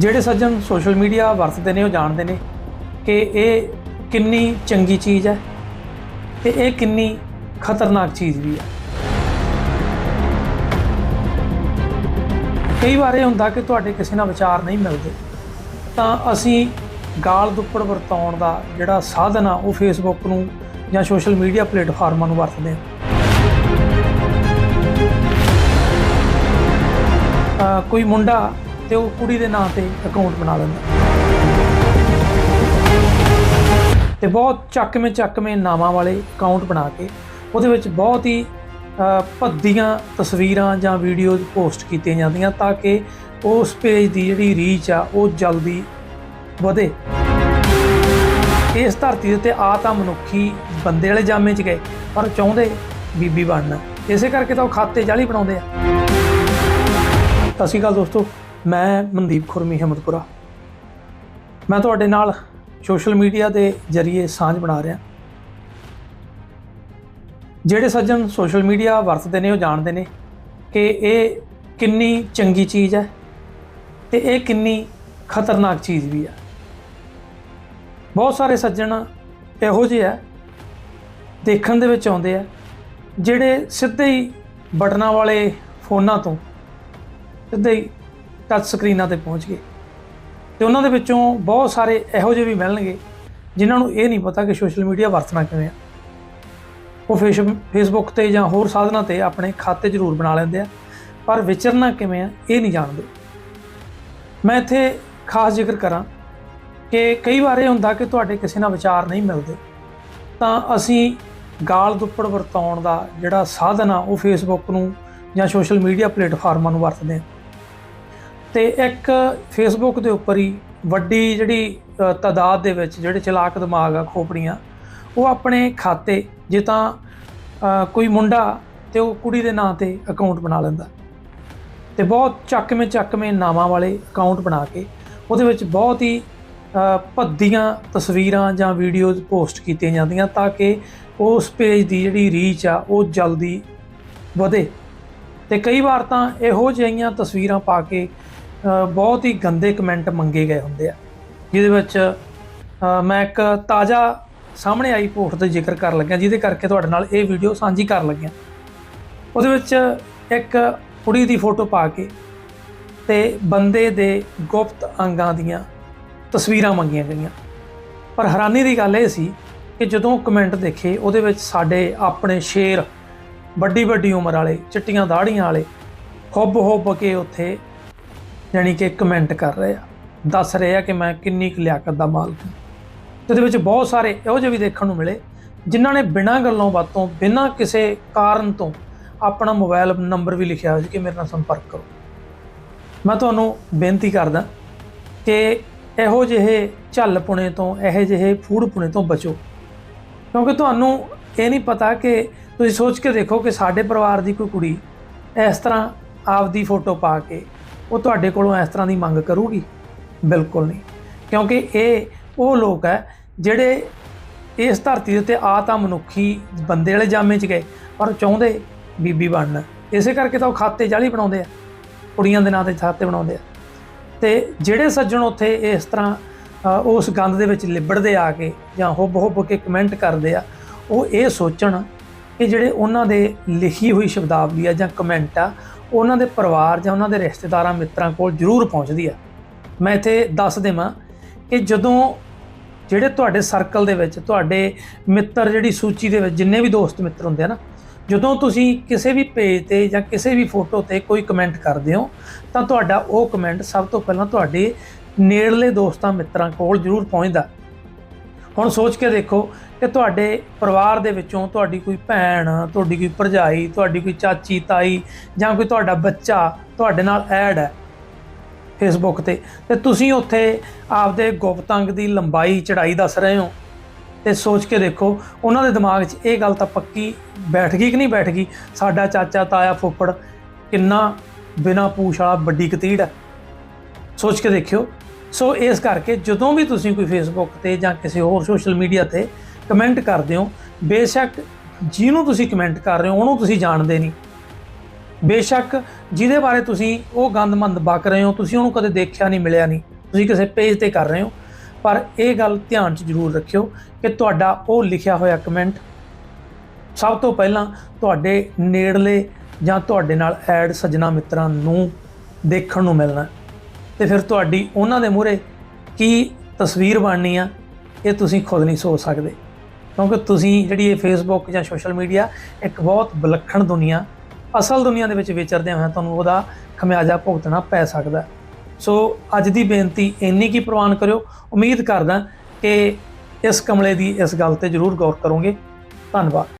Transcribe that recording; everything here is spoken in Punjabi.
ਜਿਹੜੇ ਸੱਜਣ ਸੋਸ਼ਲ ਮੀਡੀਆ ਵਰਤਦੇ ਨੇ, ਉਹ ਜਾਣਦੇ ਨੇ ਕਿ ਇਹ ਕਿੰਨੀ ਚੰਗੀ ਚੀਜ਼ ਹੈ ਤੇ ਇਹ ਕਿੰਨੀ ਖਤਰਨਾਕ ਚੀਜ਼ ਵੀ ਹੈ। ਕਈ ਵਾਰ ਇਹ ਹੁੰਦਾ ਕਿ ਤੁਹਾਡੇ ਕਿਸੇ ਨਾਲ ਵਿਚਾਰ ਨਹੀਂ ਮਿਲਦੇ, ਤਾਂ ਅਸੀਂ ਗਾਲ ਦੁੱਪੜ ਵਰਤਾਉਣ ਦਾ ਜਿਹੜਾ ਸਾਧਨ ਆ, ਉਹ ਫੇਸਬੁੱਕ ਨੂੰ ਜਾਂ ਸੋਸ਼ਲ ਮੀਡੀਆ ਪਲੇਟਫਾਰਮਾਂ ਨੂੰ ਵਰਤਦੇ ਆ ਕੋਈ ਮੁੰਡਾ ਤੇ ਉਹ ਕੁੜੀ ਦੇ ਨਾਂ ਤੇ ਅਕਾਊਂਟ ਬਣਾ ਲੈਂਦਾ। ਤੇ ਬਹੁਤ ਚੱਕਵੇਂ ਚੱਕਵੇਂ ਨਾਮਾਂ ਵਾਲੇ ਅਕਾਊਂਟ ਬਣਾ ਕੇ ਉਹਦੇ ਵਿੱਚ ਬਹੁਤ ਹੀ ਭੱਦੀਆਂ ਤਸਵੀਰਾਂ ਜਾਂ ਵੀਡੀਓਜ਼ ਪੋਸਟ ਕੀਤੀਆਂ ਜਾਂਦੀਆਂ ਤਾਂ ਕਿ ਉਸ ਪੇਜ ਦੀ ਜਿਹੜੀ ਰੀਚ ਆ ਉਹ ਜਲਦੀ ਵਧੇ। ਇਸ ਧਰਤੀ ਦੇ ਉੱਤੇ ਆ ਤਾਂ ਮਨੁੱਖੀ ਬੰਦੇ ਵਾਲੇ ਜਾਮੇ 'ਚ ਗਏ, ਪਰ ਚਾਹੁੰਦੇ ਬੀਬੀ ਬਣਨਾ। ਇਸੇ ਕਰਕੇ ਤਾਂ ਉਹ ਖਾਤੇ ਜਾਲੀ ਬਣਾਉਂਦੇ ਆ। ਸਤਿ ਸ਼੍ਰੀ ਅਕਾਲ ਦੋਸਤੋ। ਮੈਂ ਮਨਦੀਪ ਖੁਰਮੀ ਹਿੰਮਤਪੁਰਾ ਮੈਂ ਤੁਹਾਡੇ ਨਾਲ ਸੋਸ਼ਲ ਮੀਡੀਆ ਦੇ ਜ਼ਰੀਏ ਸਾਂਝ ਬਣਾ ਰਿਹਾ। ਜਿਹੜੇ ਸੱਜਣ ਸੋਸ਼ਲ ਮੀਡੀਆ ਵਰਤਦੇ ਨੇ, ਉਹ ਜਾਣਦੇ ਨੇ ਕਿ ਇਹ ਕਿੰਨੀ ਚੰਗੀ ਚੀਜ਼ ਹੈ ਤੇ ਇਹ ਕਿੰਨੀ ਖਤਰਨਾਕ ਚੀਜ਼ ਵੀ ਹੈ। ਬਹੁਤ ਸਾਰੇ ਸੱਜਣ ਇਹੋ ਜਿਹੇ ਆ ਦੇਖਣ ਦੇ ਵਿੱਚ ਆਉਂਦੇ ਆ, ਜਿਹੜੇ ਸਿੱਧੇ ਹੀ ਬਟਨਾਂ ਵਾਲੇ ਫੋਨਾਂ ਤੋਂ ਸਿੱਧੇ ਹੀ ਟੱਚ ਸਕਰੀਨਾਂ ਤੇ ਪਹੁੰਚ ਗਏ। ਤੇ ਉਹਨਾਂ ਦੇ ਵਿੱਚੋਂ ਬਹੁਤ ਸਾਰੇ ਇਹੋ ਜਿਹੇ ਵੀ ਮਿਲਣਗੇ, ਜਿਨ੍ਹਾਂ ਨੂੰ ਇਹ ਨਹੀਂ ਪਤਾ ਕਿ ਸੋਸ਼ਲ ਮੀਡੀਆ ਵਰਤਣਾ ਕਿਵੇਂ ਆ। ਉਹ ਫੇਸ ਫੇਸਬੁੱਕ ਤੇ ਜਾਂ ਹੋਰ ਸਾਧਨਾਂ ਤੇ ਆਪਣੇ ਖਾਤੇ ਜ਼ਰੂਰ ਬਣਾ ਲੈਂਦੇ ਆ, ਪਰ ਵਿਚਰਨਾ ਕਿਵੇਂ ਆ, ਇਹ ਨਹੀਂ ਜਾਣਦੇ। ਮੈਂ ਇੱਥੇ ਖਾਸ ਜ਼ਿਕਰ ਕਰਾਂ ਕਿ ਕਈ ਵਾਰ ਇਹ ਹੁੰਦਾ ਕਿ ਤੁਹਾਡੇ ਕਿਸੇ ਨਾਲ ਵਿਚਾਰ ਨਹੀਂ ਮਿਲਦੇ। ਤਾਂ ਅਸੀਂ ਗਾਲ ਦੁੱਪੜ ਵਰਤਾਉਣ ਦਾ ਜਿਹੜਾ ਸਾਧਨ ਆ, ਉਹ ਫੇਸਬੁੱਕ ਨੂੰ ਜਾਂ ਸੋਸ਼ਲ ਮੀਡੀਆ ਪਲੇਟਫਾਰਮਾਂ ਨੂੰ ਵਰਤਦੇ ਆ। ਤੇ ਇੱਕ ਫੇਸਬੁੱਕ ਦੇ ਉੱਪਰ ਹੀ ਵੱਡੀ ਜਿਹੜੀ ਅ, ਤਾਦਾਦ ਦੇ ਵਿੱਚ ਜਿਹੜੇ ਚਲਾਕ ਦਿਮਾਗ ਆ ਖੋਪੜੀਆਂ ਉਹ ਆਪਣੇ ਖਾਤੇ ਜੇ ਤਾਂ ਕੋਈ ਮੁੰਡਾ ਤੇ ਉਹ ਕੁੜੀ ਦੇ ਨਾਂ ਤੇ ਅਕਾਊਂਟ ਬਣਾ ਲੈਂਦਾ। ਤੇ ਬਹੁਤ ਚੱਕਵੇਂ ਚੱਕਵੇਂ ਨਾਵਾਂ ਵਾਲੇ ਅਕਾਊਂਟ ਬਣਾ ਕੇ ਉਹਦੇ ਵਿੱਚ ਬਹੁਤ ਹੀ ਭੱਦੀਆਂ ਤਸਵੀਰਾਂ ਜਾਂ ਵੀਡੀਓਜ਼ ਪੋਸਟ ਕੀਤੀਆਂ ਜਾਂਦੀਆਂ ਤਾਂ ਕਿ ਉਸ ਪੇਜ ਦੀ ਜਿਹੜੀ ਰੀਚ ਆ ਉਹ ਜਲਦੀ ਵਧੇ। ਤੇ ਕਈ ਵਾਰ ਤਾਂ ਇਹੋ ਜਿਹੀਆਂ ਤਸਵੀਰਾਂ ਪਾ ਕੇ ਬਹੁਤ ਹੀ ਗੰਦੇ ਕਮੈਂਟ ਮੰਗੇ ਗਏ ਹੁੰਦੇ ਆ, ਜਿਹਦੇ ਵਿੱਚ ਮੈਂ ਇੱਕ ਤਾਜ਼ਾ ਸਾਹਮਣੇ ਆਈ ਪੋਸਟ ਦਾ ਜ਼ਿਕਰ ਕਰਨ ਲੱਗਿਆ, ਜਿਹਦੇ ਕਰਕੇ ਤੁਹਾਡੇ ਨਾਲ ਇਹ ਵੀਡੀਓ ਸਾਂਝੀ ਕਰਨ ਲੱਗਿਆ। ਉਹਦੇ ਵਿੱਚ ਇੱਕ ਕੁੜੀ ਦੀ ਫੋਟੋ ਪਾ ਕੇ ਤੇ ਬੰਦੇ ਦੇ ਗੁਪਤ ਅੰਗਾਂ ਦੀਆਂ ਤਸਵੀਰਾਂ ਮੰਗੀਆਂ ਗਈਆਂ। ਪਰ ਹੈਰਾਨੀ ਦੀ ਗੱਲ ਇਹ ਸੀ ਕਿ ਜਦੋਂ ਕਮੈਂਟ ਦੇਖੇ, ਉਹਦੇ ਵਿੱਚ ਸਾਡੇ ਆਪਣੇ ਸ਼ੇਰ ਵੱਡੀ ਵੱਡੀ ਉਮਰ ਵਾਲੇ, ਚਿੱਟੀਆਂ ਦਾੜੀਆਂ ਵਾਲੇ ਖੁੱਬ ਹੁੱਬ ਕੇ ਉੱਥੇ ਯਾਨੀ ਕਿ ਕਮੈਂਟ ਕਰ ਰਹੇ ਆ, ਦੱਸ ਰਹੇ ਆ ਕਿ ਮੈਂ ਕਿੰਨੀ ਕੁ ਲਿਆਕਤ ਦਾ ਮਾਲਕ ਹਾਂ। ਤੇ ਵਿੱਚ ਬਹੁਤ ਸਾਰੇ ਇਹੋ ਜਿਹੇ ਵੀ ਦੇਖਣ ਨੂੰ ਮਿਲੇ, ਜਿਨ੍ਹਾਂ ਨੇ ਬਿਨਾਂ ਗੱਲੋਂ ਬਾਤੋਂ ਬਿਨਾਂ ਕਿਸੇ ਕਾਰਨ ਤੋਂ ਆਪਣਾ ਮੋਬਾਈਲ ਨੰਬਰ ਵੀ ਲਿਖਿਆ ਹੋਇਆ ਸੀ ਕਿ ਮੇਰੇ ਨਾਲ ਸੰਪਰਕ ਕਰੋ। ਮੈਂ ਤੁਹਾਨੂੰ ਬੇਨਤੀ ਕਰਦਾ ਕਿ ਇਹੋ ਜਿਹੇ ਝੱਲ ਪੁਣੇ ਤੋਂ, ਇਹੋ ਜਿਹੇ ਫੂਡ ਪੁਣੇ ਤੋਂ ਬਚੋ। ਕਿਉਂਕਿ ਤੁਹਾਨੂੰ ਇਹ ਨਹੀਂ ਪਤਾ ਕਿ ਤੁਸੀਂ ਸੋਚ ਕੇ ਦੇਖੋ ਕਿ ਸਾਡੇ ਪਰਿਵਾਰ ਦੀ ਕੋਈ ਕੁੜੀ ਇਸ ਤਰ੍ਹਾਂ ਆਪਦੀ ਫੋਟੋ ਪਾ ਕੇ ਉਹ ਤੁਹਾਡੇ ਕੋਲੋਂ ਇਸ ਤਰ੍ਹਾਂ ਦੀ ਮੰਗ ਕਰੂਗੀ? ਬਿਲਕੁਲ ਨਹੀਂ। ਕਿਉਂਕਿ ਇਹ ਉਹ ਲੋਕ ਹੈ ਜਿਹੜੇ ਇਸ ਧਰਤੀ ਦੇ ਉੱਤੇ ਆ ਤਾਂ ਮਨੁੱਖੀ ਬੰਦੇ ਵਾਲੇ ਜਾਮੇ 'ਚ ਗਏ, ਪਰ ਚਾਹੁੰਦੇ ਬੀਬੀ ਬਣਨ। ਇਸੇ ਕਰਕੇ ਤਾਂ ਉਹ ਖਾਤੇ ਜਾਲੀ ਬਣਾਉਂਦੇ ਆ, ਕੁੜੀਆਂ ਦੇ ਨਾਂ ਤੇ ਖਾਤੇ ਬਣਾਉਂਦੇ ਆ। ਤੇ ਜਿਹੜੇ ਸੱਜਣ ਉੱਥੇ ਇਸ ਤਰ੍ਹਾਂ ਉਸ ਗੰਦ ਦੇ ਵਿੱਚ ਲਿਬੜਦੇ ਆ ਕੇ ਜਾਂ ਹੁੱਬ ਹੁੱਬ ਕੇ ਕਮੈਂਟ ਕਰਦੇ ਆ, ਉਹ ਇਹ ਸੋਚਣ ਕਿ ਜਿਹੜੇ ਉਹਨਾਂ ਦੇ ਲਿਖੀ ਹੋਈ ਸ਼ਬਦਾਵਲੀ ਆ ਜਾਂ ਕਮੈਂਟ ਆ ਉਹਨਾਂ ਦੇ ਪਰਿਵਾਰ ਜਾਂ ਉਹਨਾਂ ਦੇ ਰਿਸ਼ਤੇਦਾਰਾਂ, ਮਿੱਤਰਾਂ ਕੋਲ ਜ਼ਰੂਰ ਪਹੁੰਚਦੀ ਆ। ਮੈਂ ਇੱਥੇ ਦੱਸ ਦੇਵਾਂ ਕਿ ਜਦੋਂ ਜਿਹੜੇ ਤੁਹਾਡੇ ਸਰਕਲ ਦੇ ਵਿੱਚ, ਤੁਹਾਡੇ ਮਿੱਤਰ ਜਿਹੜੀ ਸੂਚੀ ਦੇ ਵਿੱਚ ਜਿੰਨੇ ਵੀ ਦੋਸਤ ਮਿੱਤਰ ਹੁੰਦੇ ਆ ਨਾ, ਜਦੋਂ ਤੁਸੀਂ ਕਿਸੇ ਵੀ ਪੇਜ ਤੇ ਜਾਂ ਕਿਸੇ ਵੀ ਫੋਟੋ ਤੇ ਕੋਈ ਕਮੈਂਟ ਕਰਦੇ ਹੋ, ਤਾਂ ਤੁਹਾਡਾ ਉਹ ਕਮੈਂਟ ਸਭ ਤੋਂ ਪਹਿਲਾਂ ਤੁਹਾਡੇ ਨੇੜਲੇ ਦੋਸਤਾਂ, ਮਿੱਤਰਾਂ ਕੋਲ ਜ਼ਰੂਰ ਪਹੁੰਚਦਾ। ਹੁਣ ਸੋਚ ਕੇ ਦੇਖੋ ਕਿ ਤੁਹਾਡੇ ਪਰਿਵਾਰ ਦੇ ਵਿੱਚੋਂ ਤੁਹਾਡੀ ਕੋਈ ਭੈਣ, ਤੁਹਾਡੀ ਕੋਈ ਭਰਜਾਈ, ਤੁਹਾਡੀ ਕੋਈ ਚਾਚੀ, ਤਾਈ ਜਾਂ ਕੋਈ ਤੁਹਾਡਾ ਬੱਚਾ ਤੁਹਾਡੇ ਨਾਲ ਐਡ ਹੈ ਫੇਸਬੁੱਕ ਤੇ ਤੇ ਤੁਸੀਂ ਉੱਥੇ ਆਪਦੇ ਗੁਪਤੰਗ ਦੀ ਲੰਬਾਈ ਚੜਾਈ ਦੱਸ ਰਹੇ ਹੋ ਤੇ ਸੋਚ ਕੇ ਦੇਖੋ, ਉਹਨਾਂ ਦੇ ਦਿਮਾਗ 'ਚ ਇਹ ਗੱਲ ਤਾਂ ਪੱਕੀ ਬੈਠ ਗਈ ਕਿ ਨਹੀਂ ਬੈਠ ਗਈ? ਸਾਡਾ ਚਾਚਾ, ਤਾਇਆ ਫੁੱਫੜ ਕਿੰਨਾ ਬਿਨਾ ਪੂਛ ਵਾਲਾ ਵੱਡੀ ਕਤੀੜ ਹੈ। ਸੋਚ ਕੇ ਦੇਖਿਓ। ਸੋ ਇਸ ਕਰਕੇ ਜਦੋਂ ਵੀ ਤੁਸੀਂ ਕੋਈ ਫੇਸਬੁੱਕ ਤੇ ਜਾਂ ਕਿਸੇ ਹੋਰ ਸੋਸ਼ਲ ਮੀਡੀਆ ਤੇ ਕਮੈਂਟ ਕਰਦੇ ਹੋ, ਬੇਸ਼ੱਕ ਜਿਹਨੂੰ ਤੁਸੀਂ ਕਮੈਂਟ ਕਰ ਰਹੇ ਹੋ, ਉਹਨੂੰ ਤੁਸੀਂ ਜਾਣਦੇ ਨਹੀਂ। ਬੇਸ਼ੱਕ ਜਿਹਦੇ ਬਾਰੇ ਤੁਸੀਂ ਉਹ ਗੰਦਮੰਦ ਬਕ ਰਹੇ ਹੋ, ਤੁਸੀਂ ਉਹਨੂੰ ਕਦੇ ਦੇਖਿਆ ਨਹੀਂ, ਮਿਲਿਆ ਨਹੀਂ, ਤੁਸੀਂ ਕਿਸੇ ਪੇਜ ਤੇ ਕਰ ਰਹੇ ਹੋ। ਪਰ ਇਹ ਗੱਲ ਧਿਆਨ 'ਚ ਜ਼ਰੂਰ ਰੱਖਿਓ ਕਿ ਤੁਹਾਡਾ ਉਹ ਲਿਖਿਆ ਹੋਇਆ ਕਮੈਂਟ ਸਭ ਤੋਂ ਪਹਿਲਾਂ ਤੁਹਾਡੇ ਨੇੜਲੇ ਜਾਂ ਤੁਹਾਡੇ ਨਾਲ ਐਡ ਸੱਜਣਾ ਮਿੱਤਰਾਂ ਨੂੰ ਦੇਖਣ ਨੂੰ ਮਿਲਣਾ। ਤੇ ਫਿਰ ਤੁਹਾਡੀ ਉਹਨਾਂ ਦੇ ਮੂਹਰੇ ਕੀ ਤਸਵੀਰ ਬਣਨੀ ਆ, ਇਹ ਤੁਸੀਂ ਖੁਦ ਨਹੀਂ ਸੋਚ ਸਕਦੇ। ਕਿਉਂਕਿ ਤੁਸੀਂ ਜਿਹੜੀ ਇਹ ਫੇਸਬੁੱਕ ਜਾਂ ਸੋਸ਼ਲ ਮੀਡੀਆ ਇੱਕ ਬਹੁਤ ਵਿਲੱਖਣ ਦੁਨੀਆ, ਅਸਲ ਦੁਨੀਆ ਦੇ ਵਿੱਚ ਵਿਚਰਦੇ ਹੋਏ ਤੁਹਾਨੂੰ ਉਹਦਾ ਖਮਿਆਜਾ ਭੁਗਤਣਾ ਪੈ ਸਕਦਾ। ਸੋ ਅੱਜ ਦੀ ਬੇਨਤੀ ਇੰਨੀ ਕੀ ਪ੍ਰਵਾਨ ਕਰਿਓ। ਉਮੀਦ ਕਰਦਾ ਕਿ ਇਸ ਕਮਲੇ ਦੀ ਇਸ ਗੱਲ ਤੇ ਜ਼ਰੂਰ ਗੌਰ ਕਰੋਗੇ। ਧੰਨਵਾਦ।